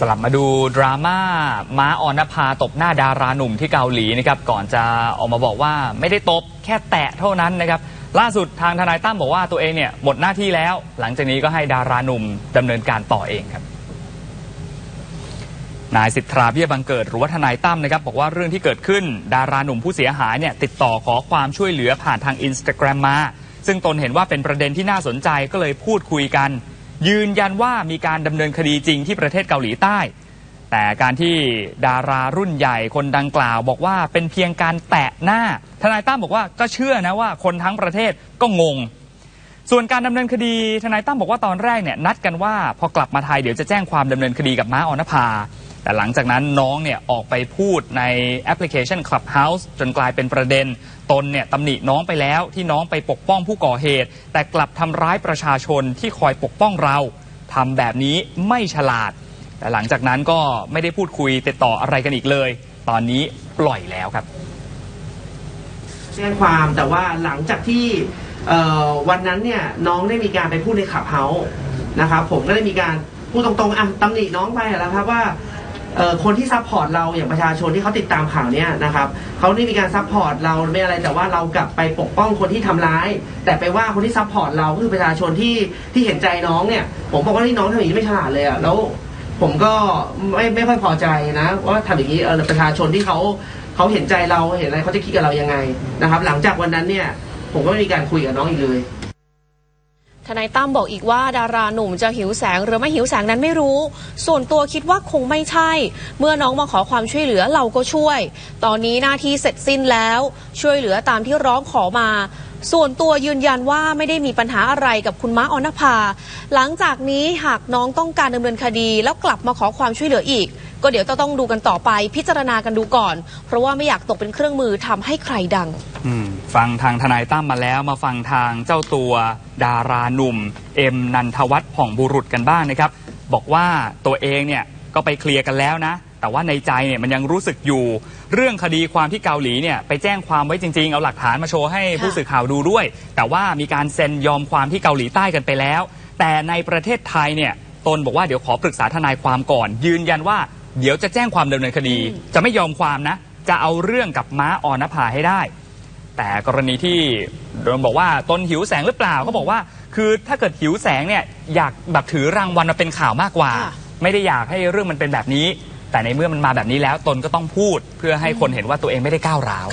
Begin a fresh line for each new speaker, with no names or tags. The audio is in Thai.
สลับมาดูดราม่าม้าออนภาตบหน้าดาราหนุ่มที่เกาหลีนะครับก่อนจะออกมาบอกว่าไม่ได้ตบแค่แตะเท่านั้นนะครับล่าสุดทางทนายตั้มบอกว่าตัวเองเนี่ยหมดหน้าที่แล้ว หลังจากนี้ก็ให้ดาราหนุ่มดำเนินการต่อเองครับนายสิทธาเบี้ยบังเกิดหรือว่าทนายตั้มนะครับบอกว่าเรื่องที่เกิดขึ้น ดาราหนุ่มผู้เสียหายเนี่ยติดต่อขอความช่วยเหลือผ่านทางอินสตาแกรมมา ซึ่งตนเห็นว่าเป็นประเด็นที่น่าสนใจก็เลยพูดคุยกัน ยืนยันว่ามีการดำเนินคดีจริงที่ประเทศเกาหลีใต้ แต่การที่ดารารุ่นใหญ่คนดังกล่าว บอกว่าเป็นเพียงการแตะหน้า ทนายตั้มบอกว่าก็เชื่อนะว่าคนทั้งประเทศก็งง ส่วนการดำเนินคดีทนายตั้มบอกว่าตอนแรกเนี่ยนัดกันว่าพอกลับมาไทยเดี๋ยวจะแจ้งความดำเนินคดีกับม้าออนภา แต่หลังจากนั้นน้องเนี่ยออกไปพูดในแอปพลิเคชัน Clubhouse จนกลายเป็นประเด็น ตนเนี่ยตำหนิน้องไปแล้วที่น้องไปปกป้องผู้ก่อเหตุ แต่กลับทำร้ายประชาชนที่คอยปกป้องเราทำแบบนี้ไม่ฉลาด แต่หลังจากนั้นก็ไม่ได้พูดคุยติดต่ออะไรกันอีกเลย ตอนนี้ปล่อยแล้วครับ
แจ้งความแต่ว่าหลังจากที่วันนั้นเนี่ยน้องได้มีการไปพูดในขับเฮาส์นะครับผมก็ได้มีการพูดตรงๆอะตำหนิน้องไปแล้วครับว่า คนที่ซัพพอร์ตเราอย่างประชาชนที่เขาติดตามข่าวเนี่ยนะครับเขาได้มีการซัพพอร์ตเราไม่อะไรแต่ว่าเรากลับไปปกป้องคนที่ทำร้าย แต่ไปว่าคนที่ซัพพอร์ตเราก็คือประชาชนที่ที่เห็นใจน้องเนี่ย ผมบอกว่าที่น้องทำอย่างนี้ไม่ฉลาดเลยอะแล้วผมก็ไม่ไม่ค่อยพอใจนะว่าทำอย่างนี้เออประชาชนที่เขาเขาเห็นใจเราเห็นอะไรเขาจะคิดกับเรายังไงนะครับ หลังจากวันนั้นเนี่ย ผมก็ไม่มีการคุยกับน้องอีกเลย
นายตั้มบอกอีกว่าดาราหนุ่มจะหิวแสงหรือไม่หิวแสงนั้นไม่รู้ ส่วนตัวคิดว่าคงไม่ใช่ เมื่อน้องมาขอความช่วยเหลือเราก็ช่วย ตอนนี้หน้าที่เสร็จสิ้นแล้ว ช่วยเหลือตามที่ร้องขอมา ส่วนตัวยืนยันว่าไม่ได้มีปัญหาอะไรกับคุณม้าออนภา หลังจากนี้หากน้องต้องการดำเนินคดี แล้วกลับมาขอความช่วยเหลืออีก ก็เดี๋ยวจะต้องดูกันต่อไปพิจารณากันดูก่อน เพราะว่าไม่อยากตกเป็นเครื่องมือทำให้ใครดัง
อืมฟังทางทนายตั้มมาแล้วมาฟังทางเจ้าตัวดาราหนุ่ม เอ็มนันทวัฒน์ผ่องบุรุษกันบ้างนะครับ บอกว่าตัวเองเนี่ยก็ไปเคลียร์กันแล้วนะ แต่ว่าในใจเนี่ยมันยังรู้สึกอยู่ เรื่องคดีความที่เกาหลีเนี่ยไปแจ้งความไว้จริงๆ เอาหลักฐานมาโชว์ให้ผู้สื่อข่าวดูด้วย แต่ว่ามีการเซ็นยอมความที่เกาหลีใต้กันไปแล้ว แต่ในประเทศไทยเนี่ยตนบอกว่าเดี๋ยวขอปรึกษาทนายความก่อน ยืนยันว่าเดี๋ยวจะแจ้งความดำเนินคดี จะไม่ยอมความนะ จะเอาเรื่องกับม้าออนภาให้ได้ แต่กรณีที่โดนบอกว่าตนหิวแสงหรือเปล่าก็บอกว่า คือถ้าเกิดหิวแสงเนี่ยอยากแบบถือรางวัลมาเป็นข่าวมากกว่า
ค่ะ
ไม่ได้อยากให้เรื่องมันเป็นแบบนี้ แต่ในเมื่อมันมาแบบนี้แล้วตนก็ต้องพูดเพื่อให้คนเห็นว่าตัวเองไม่ได้ก้าวร้าว